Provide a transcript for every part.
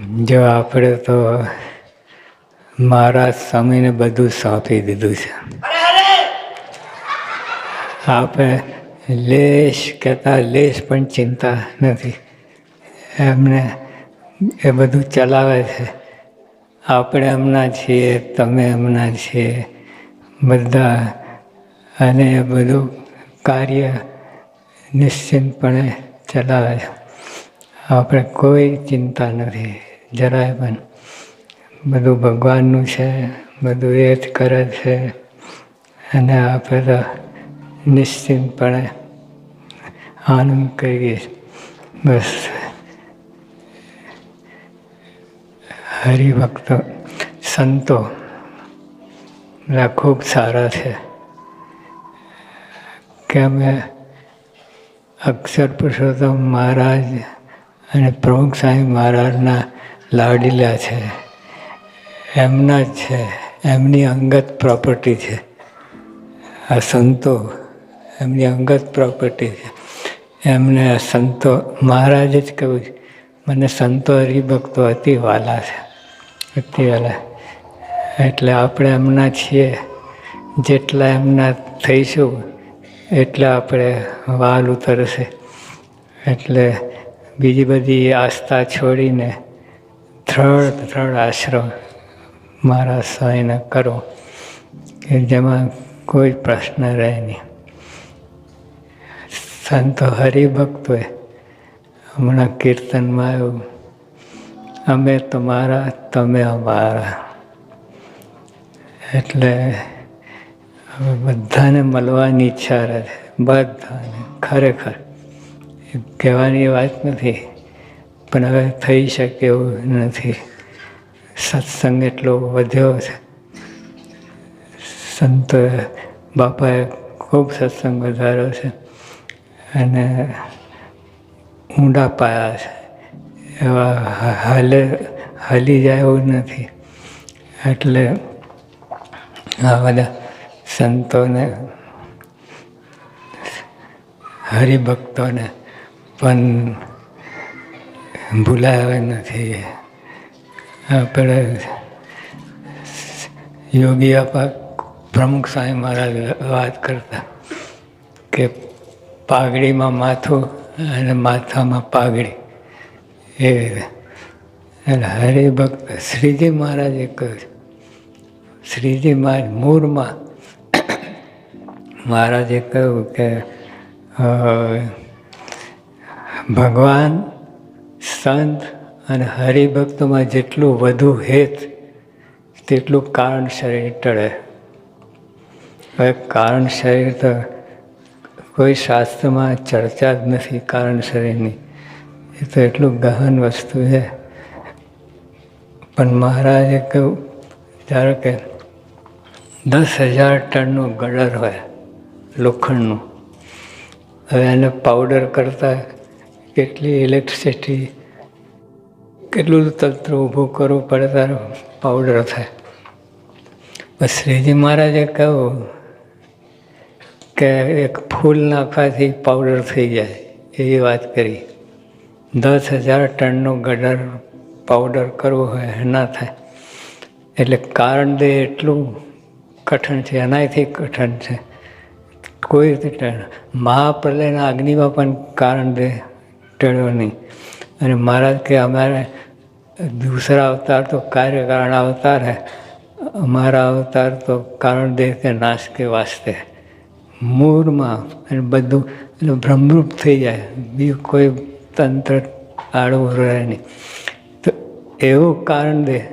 જો આપણે તો મહારાજ સ્વામીને બધું સોંપી દીધું છે. આપણે લેશ કહેતા, લેશ પણ ચિંતા નથી. એમને એ બધું ચલાવે છે. આપણે એમના છીએ, તમે એમના છીએ. બધા અને એ બધું કાર્ય નિશ્ચિંતપણે ચલાવે છે. આપણે કોઈ ચિંતા નથી. જરાય પણ. બધું ભગવાનનું છે, બધું એ જ કરે છે. અને આપણે તો નિશ્ચિંતપણે આનંદ કરીએ. બસ. હરિભક્તો સંતો. બધા ખૂબ સારા છે. કે અમે અક્ષર પુરુષોત્તમ મહારાજ અને પ્રમુખ સ્વામી મહારાજના લાડીલા છે. એમના જ છે. એમની અંગત પ્રોપર્ટી છે. આ સંતો એમની અંગત પ્રોપર્ટી છે. એમને આ સંતો મહારાજે જ કહ્યું છે, મને સંતો હરિભક્તો અતિ વાલા છે. અતિ વાલા. એટલે આપણે એમના છીએ. જેટલા એમના થઈશું એટલા આપણે વાલ ઉતરશે. એટલે બીજી બધી આસ્થા છોડીને દ્રઢ દ્રઢ આશ્રમ મારા સ્વાયને કરો, કે જેમાં કોઈ પ્રશ્ન રહે નહીં. સંતો હરિભક્તોએ હમણાં કીર્તનમાં આવ્યું, અમે તમારા, તમે અમારા. એટલે હવે બધાને મળવાની ઈચ્છા રહે છે બધાને, ખરેખર. કહેવાની વાત નથી, પણ હવે થઈ શકે એવું નથી. સત્સંગ એટલો વધ્યો છે. સંતો બાપાએ ખૂબ સત્સંગ વધાર્યો છે અને ઊંડા પાયા છે. એવા હાલે, હાલી જાય એવું નથી. એટલે આ બધા સંતોને, હરિભક્તોને પણ ભૂલાવે નથી. આપણે યોગી આપા પ્રમુખ સ્વામી મહારાજ વાત કરતા કે પાઘડીમાં માથું અને માથામાં પાઘડી. એ અને હરિભક્ત શ્રીજી મહારાજે કહ્યું શ્રીજી મહારાજ મૂળમાં મહારાજે કહ્યું કે ભગવાન, સંત અને હરિભક્તોમાં જેટલું વધુ હેત, તેટલું કારણ શરીર ટળે. હવે કારણ શરીર તો કોઈ શાસ્ત્રમાં ચર્ચા જ નથી કારણ શરીરની. એ તો એટલું ગહન વસ્તુ છે. પણ મહારાજે કહ્યું, ધારો કે દસ હજાર ટનનું ગળર હોય, લોખંડનું. હવે એને પાવડર કરતાં કેટલી ઇલેક્ટ્રિસિટી કેટલું તંત્ર ઊભું કરવું પડે ત્યારે પાવડર થાય. પણ શ્રીજી મહારાજે કહ્યું કે એક ફૂલ નાખવાથી પાવડર થઈ જાય, એવી વાત કરી. દસ હજાર ટનનો ગડર પાવડર કરવો હોય ના થાય. એટલે કારણ દે એટલું કઠણ છે એનાથી કઠણ છે. કોઈ રીતે મહાપ્રલયના અગ્નિમાં પણ કારણ દે. ટેળો નહીં. અને મહારાજ કે અમારે દૂસરા અવતાર તો કાર્ય કારણ અવતાર હે. અમારા અવતાર તો કારણ દેહ કે નાશ કે વાસ્તે મૂળમાં અને બધું એટલે ભ્રમરૂપ થઈ જાય. બીજું કોઈ તંત્ર આડવું રહે નહીં. તો એવું કારણ દેહ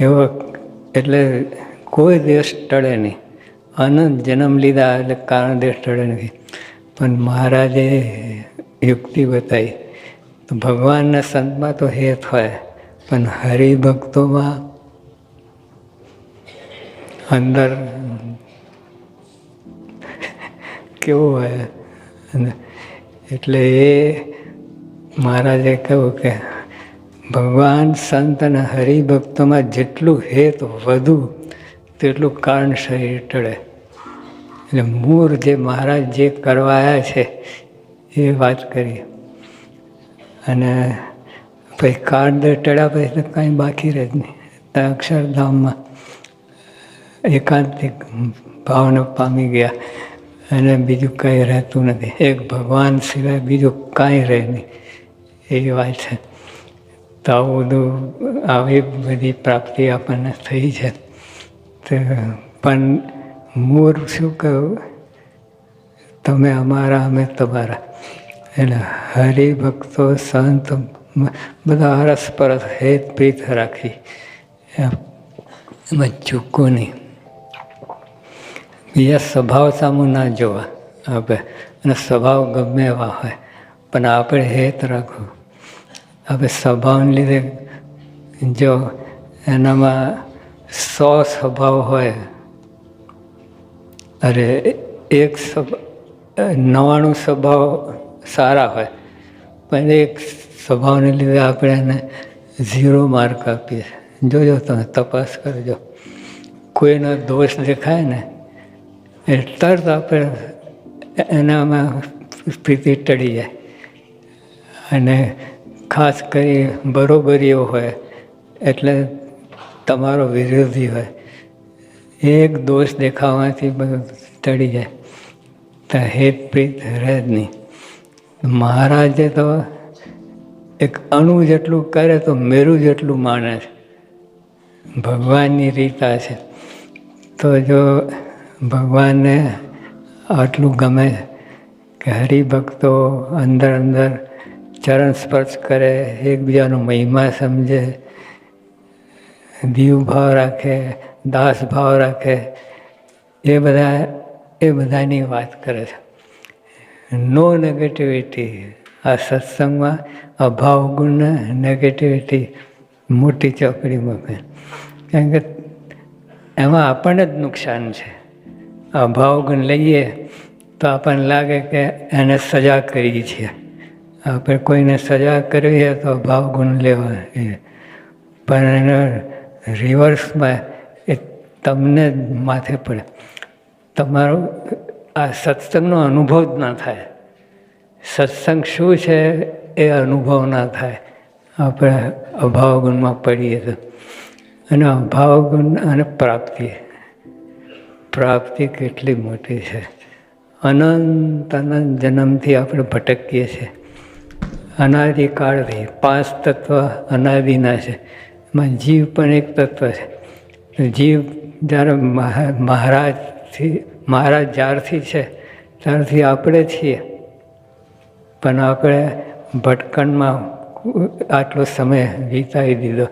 એવો એટલે કોઈ દેશ ટળે નહીં. અનંત જન્મ લીધા એટલે કારણ દેશ ટળે નહીં. પણ મહારાજે યુક્તિ બતાવી તો ભગવાનના સંતમાં તો હેત હોય, પણ હરિભક્તોમાં અંદર કેવું હોય? એટલે એ મહારાજે કહ્યું કે ભગવાન સંત અને હરિભક્તોમાં જેટલું હેત વધુ, તેટલું કારણ શરીર ટળે. એટલે મૂળ જે મહારાજ જે કરવા આવ્યા છે એ વાત કરી અને પછી કાર્ડ ટળ્યા પછી કાંઈ બાકી રહે જ નહીં. અક્ષરધામમાં એકાંતિક ભાવને પામી ગયા. અને બીજું કંઈ રહેતું નથી. એક ભગવાન સિવાય બીજું કાંઈ રહે નહીં. એવી વાત છે. તો આવું બધું, આવી બધી પ્રાપ્તિ આપણને થઈ છે. તો પણ મૂળ શું કહ્યું તમે અમારા, અમે તમારા. એટલે હરિભક્તો, સંત બધા હરસપરસ હેત પ્રીત રાખી. એમાં ચૂકવું નહીં. બીજા સ્વભાવ સામું ના જોવા આપણે અને સ્વભાવ ગમે એવા હોય. પણ આપણે હેત રાખવું. આપણે સ્વભાવને લીધે જો એનામાં સો સ્વભાવ હોય, અરે એક નવાણું સ્વભાવ સારા હોય, પણ એક સ્વભાવને લીધે આપણે એને ઝીરો માર્ક આપીએ. જોજો તમે, તપાસ કરજો. કોઈનો દોષ દેખાય ને, એ તરત આપણે એનામાં પ્રીતિ ટળી જાય. અને ખાસ કરી બરોબરીઓ હોય, એટલે તમારો વિરોધી હોય એક દોષ દેખાવાથી બધું ટળી જાય. તો હેત પ્રીત રહે જ નહીં મહારાજે તો એક અણુ જેટલું કરે તો મેરું જેટલું માને છે. ભગવાનની રીતા છે. તો જો ભગવાનને આટલું ગમે કે હરિભક્તો અંદર અંદર ચરણ સ્પર્શ કરે, એકબીજાનો મહિમા સમજે, દીવ ભાવ રાખે, દાસ ભાવ રાખે, એ બધા એ બધાની વાત કરે છે. નો નેગેટિવિટી આ સત્સંગમાં અભાવ ગુણ નેગેટિવિટી મોટી ચોકડીમાં કારણ કે એમાં આપણને જ નુકસાન છે. અભાવ ગુણ લઈએ તો આપણને લાગે કે એને સજા કરી છે. આપણે કોઈને સજા કરવી હોય તો ભાવ ગુણ લેવા પણ એનો રિવર્સમાં એ તમને માથે પડે. તમારો આ સત્સંગનો અનુભવ જ ના થાય. સત્સંગ શું છે એ અનુભવ ના થાય. આપણે અભાવ ગુણમાં પડીએ તો. અને અભાવ ગુણ અને પ્રાપ્તિ. પ્રાપ્તિ કેટલી મોટી છે. અનંત અનંત જન્મથી આપણે ભટકીએ છીએ. અનાદિકાળથી પાંચ તત્વ અનાદિના છે. એમાં જીવ પણ એક તત્વ છે. જીવ જ્યારે મહારાજથી મહારાજ જ્યારથી છે, ત્યારથી આપણે છીએ. પણ આપણે ભટકણમાં આટલો સમય વિતાવી દીધો.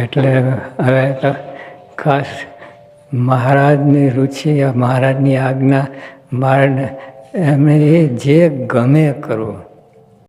એટલે હવે તો ખાસ મહારાજની રુચિ, મહારાજની આજ્ઞા, મારને એમને એ જે ગમે કરવું.